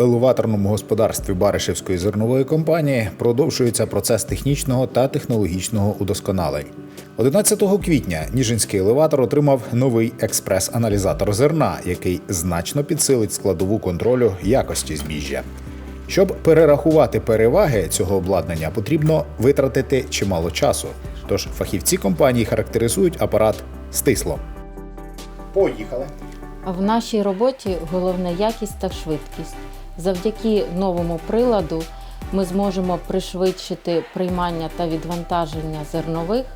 елеваторному господарстві Баришевської зернової компанії продовжується процес технічного та технологічного удосконалень. 11 квітня Ніжинський елеватор отримав новий експрес-аналізатор зерна, який значно підсилить складову контролю якості збіжжя. Щоб перерахувати переваги цього обладнання, потрібно витратити чимало часу. Тож фахівці компанії характеризують апарат стисло. Поїхали. В нашій роботі головне якість та швидкість. Завдяки новому приладу ми зможемо пришвидшити приймання та відвантаження зернових,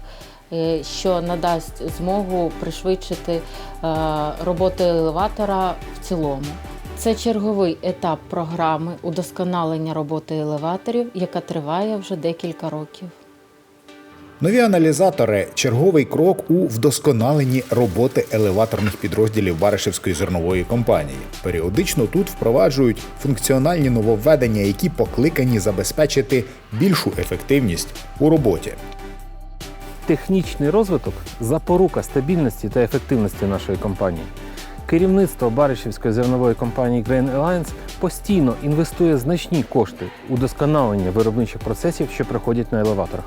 е, що надасть змогу пришвидшити е, роботу елеватора в цілому. Це черговий етап програми удосконалення роботи елеваторів, яка триває вже декілька років. Нові аналізатори черговий крок у вдосконаленні роботи елеваторних підрозділів Баришевської зернової компанії. Періодично тут впроваджують функціональні нововведення, які покликані забезпечити більшу ефективність у роботі. Технічний розвиток запорука стабільності та ефективності нашої компанії. Керівництво Баришівської зернової компанії Grain Alliance постійно інвестує значні кошти у досконалення виробничих процесів, що проходять на елеваторах.